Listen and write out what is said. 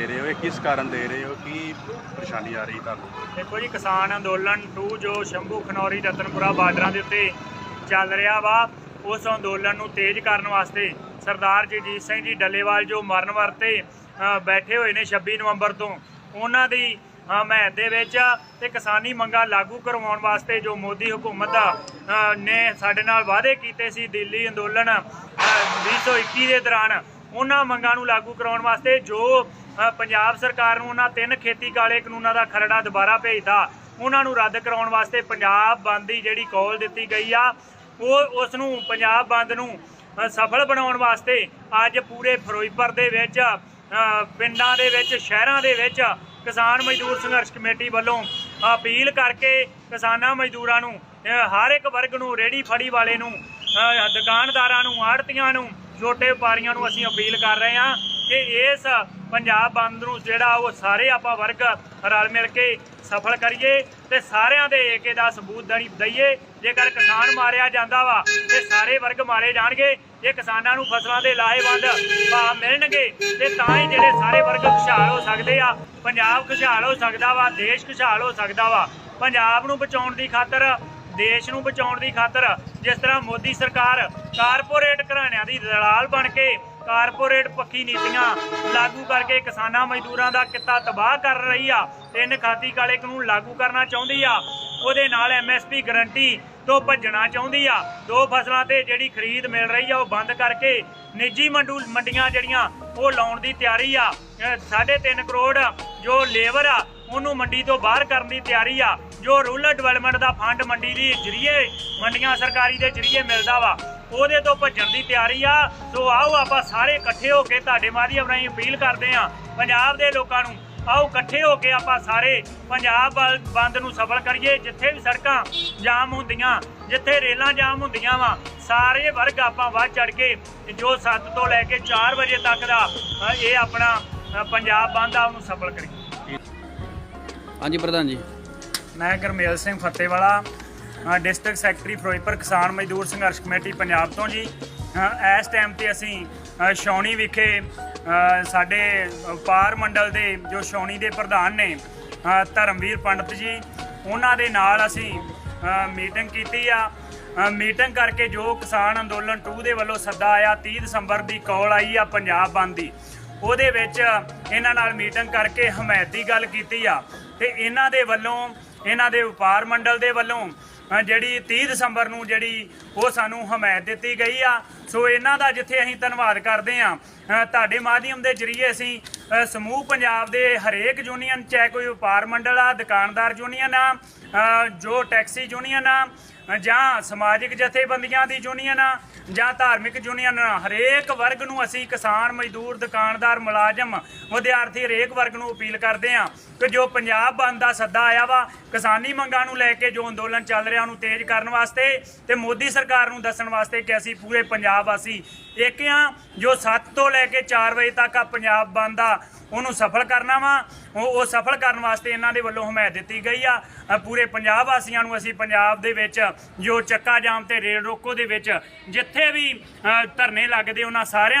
ਦੇ ਰਹੇ ਹੋ? ਇਹ ਕਿਸ ਕਾਰਨ ਦੇ ਰਹੇ ਹੋ? ਕੀ ਪਰੇਸ਼ਾਨੀ ਆ ਰਹੀ ਤੁਹਾਨੂੰ? ਦੇਖੋ ਜੀ ਕਿਸਾਨ ਅੰਦੋਲਨ 2 ਜੋ ਸ਼ੰਭੂ ਖਨੌਰੀ ਰਤਨਪੁਰਾ ਬਾਰਡਰਾਂ ਦੇ ਉੱਤੇ ਚੱਲ ਰਿਹਾ ਵਾ ਉਸ ਅੰਦੋਲਨ ਨੂੰ ਤੇਜ਼ ਕਰਨ ਵਾਸਤੇ ਸਰਦਾਰ ਜਗਜੀਤ ਸਿੰਘ ਜੀ ਡੱਲੇਵਾਲ ਜੋ ਮਰਨ ਵਰਤੇ ਬੈਠੇ ਹੋਏ ਨੇ 26 ਨਵੰਬਰ ਤੋਂ ਉਹਨਾਂ ਦੀ ਹਮਾਇਤ ਦੇ ਵਿੱਚ ਤੇ ਕਿਸਾਨੀ ਮੰਗਾਂ ਲਾਗੂ ਕਰਵਾਉਣ ਵਾਸਤੇ ਜੋ ਮੋਦੀ ਹਕੂਮਤ ਅ, ਨੇ ਸਾਡੇ ਨਾਲ ਵਾਅਦੇ ਕੀਤੇ ਸੀ ਦਿੱਲੀ ਅੰਦੋਲਨ ਅ, 2021 ਦੇ ਦੌਰਾਨ ਉਹਨਾਂ ਮੰਗਾਂ ਨੂੰ ਲਾਗੂ ਕਰਾਉਣ ਵਾਸਤੇ ਜੋ ਪੰਜਾਬ ਸਰਕਾਰ ਨੂੰ ਉਹਨਾਂ ਤਿੰਨ ਖੇਤੀ ਕਾਲੇ ਕਾਨੂੰਨਾਂ ਦਾ ਖਰੜਾ ਦੁਬਾਰਾ ਭੇਜਦਾ ਉਹਨਾਂ ਨੂੰ ਰੱਦ ਕਰਾਉਣ ਵਾਸਤੇ ਪੰਜਾਬ ਬੰਦ ਦੀ ਜਿਹੜੀ ਕਾਲ ਦਿੱਤੀ ਗਈ ਆ, ਉਹ ਉਸ ਨੂੰ ਪੰਜਾਬ ਬੰਦ ਨੂੰ ਸਫਲ ਬਣਾਉਣ ਵਾਸਤੇ ਅੱਜ ਪੂਰੇ ਫਿਰੋਜ਼ਪੁਰ ਦੇ ਵਿੱਚ ਪਿੰਡਾਂ ਦੇ ਵਿੱਚ, ਸ਼ਹਿਰਾਂ ਦੇ ਵਿੱਚ ਕਿਸਾਨ ਮਜ਼ਦੂਰ ਸੰਘਰਸ਼ ਕਮੇਟੀ ਵੱਲੋਂ ਅਪੀਲ ਕਰਕੇ ਕਿਸਾਨਾਂ ਮਜ਼ਦੂਰਾਂ ਨੂੰ ਹਰ ਇੱਕ ਵਰਗ ਨੂੰ ਰੇੜੀ ਫੜੀ ਵਾਲੇ ਨੂੰ ਦੁਕਾਨਦਾਰਾਂ ਨੂੰ ਆੜਤੀਆਂ ਨੂੰ ਛੋਟੇ ਵਪਾਰੀਆਂ ਨੂੰ ਅਸੀਂ ਅਪੀਲ ਕਰ ਰਹੇ ਹਾਂ ਕਿ ਇਸ ਪੰਜਾਬ ਬੰਦ ਨੂੰ ਜਿਹੜਾ ਉਹ ਸਾਰੇ ਆਪਾਂ ਵਰਗ ਰਲ ਮਿਲ ਕੇ ਸਫਲ ਕਰੀਏ ਤੇ ਸਾਰਿਆਂ ਦੇ ਏਕੇ ਦਾ ਸਬੂਤ ਦਣੀ ਦਈਏ। ਜੇਕਰ ਕਿਸਾਨ ਮਾਰਿਆ ਜਾਂਦਾ ਵਾ ਤੇ ਸਾਰੇ ਵਰਗ ਮਾਰੇ ਜਾਣਗੇ। ਜੇ ਕਿਸਾਨਾਂ ਨੂੰ ਫਸਲਾਂ ਦੇ ਲਾਹੇਵੰਦ ਭਾਅ ਮਿਲਣਗੇ, ਤੇ ਤਾਂ ਹੀ ਜਿਹੜੇ ਸਾਰੇ ਵਰਗ ਖੁਸ਼ਹਾਲ ਹੋ ਸਕਦੇ ਆ। ਪੰਜਾਬ ਖੁਸ਼ਹਾਲ ਹੋ ਸਕਦਾ ਵਾ, ਦੇਸ਼ ਖੁਸ਼ਹਾਲ ਹੋ ਸਕਦਾ ਵਾ। ਪੰਜਾਬ ਨੂੰ ਬਚਾਉਣ ਦੀ ਖਾਤਰ ਦੇਸ਼ ਨੂੰ ਬਚਾਉਣ ਦੀ ਖਾਤਰ ਜਿਸ ਤਰ੍ਹਾਂ ਮੋਦੀ ਸਰਕਾਰ ਕਾਰਪੋਰੇਟ ਘਰਾਣਿਆਂ ਦੀ ਦਲਾਲ ਬਣ ਕੇ ਕਾਰਪੋਰੇਟ ਪੱਖੀ ਨੀਤੀਆਂ ਲਾਗੂ ਕਰਕੇ ਕਿਸਾਨਾਂ ਮਜ਼ਦੂਰਾਂ ਦਾ ਕਿੱਤਾ ਤਬਾਹ ਕਰ ਰਹੀ ਆ ਤਿੰਨ ਖਾਤੀ ਕਾਲੇ ਕਾਨੂੰਨ ਲਾਗੂ ਕਰਨਾ ਚਾਹੁੰਦੀ ਆ। ਉਹਦੇ ਨਾਲ ਐਮਐਸਪੀ ਗਰੰਟੀ ਤੋਂ ਭੱਜਣਾ ਚਾਹੁੰਦੀ ਆ। ਦੋ ਫਸਲਾਂ ਤੇ ਜਿਹੜੀ ਖਰੀਦ ਮਿਲ ਰਹੀ ਆ, ਉਹ ਬੰਦ ਕਰਕੇ ਨਿੱਜੀ ਮੰਡੂ ਮੰਡੀਆਂ ਜਿਹੜੀਆਂ, ਉਹ ਲਾਉਣ ਦੀ ਤਿਆਰੀ ਆ। 3.5 ਕਰੋੜ ਜੋ ਲੇਬਰ ਆ, ਉਹਨੂੰ ਮੰਡੀ ਤੋਂ ਬਾਹਰ ਕਰਨ ਦੀ ਤਿਆਰੀ ਆ। ਜੋ ਰੂਰਲ ਡਿਵੈਲਪਮੈਂਟ ਦਾ ਫੰਡ ਮੰਡੀ ਦੀ ਜਰੀਏ, ਮੰਡੀਆਂ ਸਰਕਾਰੀ ਦੇ ਜਰੀਏ ਮਿਲਦਾ ਵਾ, ਉਹਦੇ ਤੋਂ ਭੱਜਣ ਦੀ ਤਿਆਰੀ ਆ। ਸੋ ਆਓ ਆਪਾਂ ਸਾਰੇ ਇਕੱਠੇ ਹੋ ਕੇ ਤੁਹਾਡੇ ਮਾਧਿਅਮ ਰਾਹੀਂ ਅਪੀਲ ਕਰਦੇ ਆ ਪੰਜਾਬ ਦੇ ਲੋਕਾਂ ਨੂੰ, ਆਓ ਇਕੱਠੇ ਹੋ ਕੇ ਆਪਾਂ ਸਾਰੇ ਪੰਜਾਬ ਬੰਦ ਨੂੰ ਸਫਲ ਕਰੀਏ, ਜਿੱਥੇ ਵੀ ਸੜਕਾਂ ਜਾਮ ਹੁੰਦੀਆਂ, ਜਿੱਥੇ ਰੇਲਾਂ ਜਾਮ ਹੁੰਦੀਆਂ ਵਾ, ਸਾਰੇ ਵਰਗ ਆਪਾਂ ਵੱਧ ਚੜ ਕੇ, ਜੋ 7 ਤੋਂ ਲੈ ਕੇ 4 ਵਜੇ ਤੱਕ ਦਾ ਇਹ ਆਪਣਾ ਪੰਜਾਬ ਬੰਦ ਆ, ਉਹਨੂੰ ਸਫਲ ਕਰੀਏ। ਹਾਂਜੀ ਪ੍ਰਧਾਨ ਜੀ। ਮੈਂ ਗੁਰਮੇਲ ਸਿੰਘ ਫਤਿਹਵਾਲਾ ਡਿਸਟ੍ਰਿਕਟ ਸੈਕਟਰੀ ਫਿਰੋਜ਼ਪੁਰ ਕਿਸਾਨ ਮਜ਼ਦੂਰ ਸੰਘਰਸ਼ ਕਮੇਟੀ ਪੰਜਾਬ ਤੋਂ ਜੀ। ਇਸ ਟਾਈਮ ਤੇ ਅਸੀਂ ਅ, ਛਾਉਣੀ ਵਿਖੇ ਸਾਡੇ ਵਪਾਰ ਮੰਡਲ ਦੇ ਜੋ ਛਾਉਣੀ ਦੇ ਪ੍ਰਧਾਨ ਨੇ ਧਰਮਵੀਰ ਪੰਡਤ ਜੀ ਉਹਨਾਂ ਦੇ ਨਾਲ ਅਸੀਂ ਮੀਟਿੰਗ ਕੀਤੀ ਆ। ਮੀਟਿੰਗ ਕਰਕੇ ਜੋ ਕਿਸਾਨ ਅੰਦੋਲਨ 2 ਦੇ ਵੱਲੋਂ ਸੱਦਾ ਆਇਆ 30 ਦਸੰਬਰ ਦੀ ਕਾਲ ਆਈ ਆ ਪੰਜਾਬ ਬੰਦ ਦੀ। ਉਹਦੇ ਵਿੱਚ ਇਹਨਾਂ ਨਾਲ ਮੀਟਿੰਗ ਕਰਕੇ ਹਮਾਇਤ ਦੀ ਗੱਲ ਕੀਤੀ ਆ। ਤੇ ਇਹਨਾਂ ਦੇ ਵੱਲੋਂ ਇਹਨਾਂ ਦੇ ਵਪਾਰ ਮੰਡਲ ਦੇ ਵੱਲੋਂ ਜਿਹੜੀ 30 ਦਸੰਬਰ ਨੂੰ ਜਿਹੜੀ ਉਹ ਸਾਨੂੰ ਹਮਾਇਤ ਦਿੱਤੀ ਗਈ ਆ। ਸੋ ਇਹਨਾਂ ਦਾ ਜਿੱਥੇ ਅਸੀਂ ਧੰਨਵਾਦ ਕਰਦੇ ਆ ਤੁਹਾਡੇ ਮਾਧਿਅਮ ਦੇ ਜਰੀਏ ਅਸੀਂ ਸਮੂਹ ਪੰਜਾਬ ਦੇ ਹਰੇਕ ਯੂਨੀਅਨ ਚਾਹੇ ਕੋਈ ਵਪਾਰ ਮੰਡਲ ਆ ਦੁਕਾਨਦਾਰ ਯੂਨੀਅਨ ਆ ਜੋ ਟੈਕਸੀ ਯੂਨੀਅਨ ਆ ਜਾਂ ਸਮਾਜਿਕ ਜਥੇਬੰਦੀਆਂ ਦੀ ਯੂਨੀਅਨ ਆ ਜਾਂ ਧਾਰਮਿਕ ਯੂਨੀਅਨ ਆ, ਹਰੇਕ ਵਰਗ ਨੂੰ ਅਸੀਂ ਕਿਸਾਨ ਮਜ਼ਦੂਰ ਦੁਕਾਨਦਾਰ ਮੁਲਾਜ਼ਮ ਵਿਦਿਆਰਥੀ ਹਰੇਕ ਵਰਗ ਨੂੰ ਅਪੀਲ ਕਰਦੇ ਆ ਕਿ ਜੋ ਪੰਜਾਬ ਬੰਦ ਦਾ ਸੱਦਾ ਆਇਆ ਵਾ ਕਿਸਾਨੀ ਮੰਗਾਂ ਨੂੰ ਲੈ ਕੇ ਜੋ ਅੰਦੋਲਨ ਚੱਲ ਰਿਹਾ ਉਹਨੂੰ ਤੇਜ਼ ਕਰਨ ਵਾਸਤੇ ਤੇ ਮੋਦੀ ਸਰਕਾਰ ਨੂੰ ਦੱਸਣ ਵਾਸਤੇ ਕਿ ਅਸੀਂ ਪੂਰੇ ਪੰਜਾਬ ਵਾਸੀ ਇੱਕ ਆ ਜੋ 7 ਤੋਂ ਲੈ ਕੇ 4 ਵਜੇ ਤੱਕ ਆ ਪੰਜਾਬ ਬੰਦ ਆ, ਉਹਨੂੰ ਸਫਲ ਕਰਨਾ ਵਾ। ਉਹ ਸਫਲ ਕਰਨ ਵਾਸਤੇ ਇਹਨਾਂ ਦੇ ਵੱਲੋਂ ਹਮਾਇਤ ਦਿੱਤੀ ਗਈ ਆ। ਪੂਰੇ ਪੰਜਾਬ ਵਾਸੀਆਂ ਨੂੰ ਅਸੀਂ ਪੰਜਾਬ ਦੇ ਵਿੱਚ ਜੋ ਚੱਕਾ ਜਾਮ ਤੇ ਰੇਲ ਰੋਕੋ ਦੇ ਵਿੱਚ ਜਿੱਥੇ ਵੀ ਧਰਨੇ ਲੱਗਦੇ ਉਹਨਾਂ ਸਾਰਿਆਂ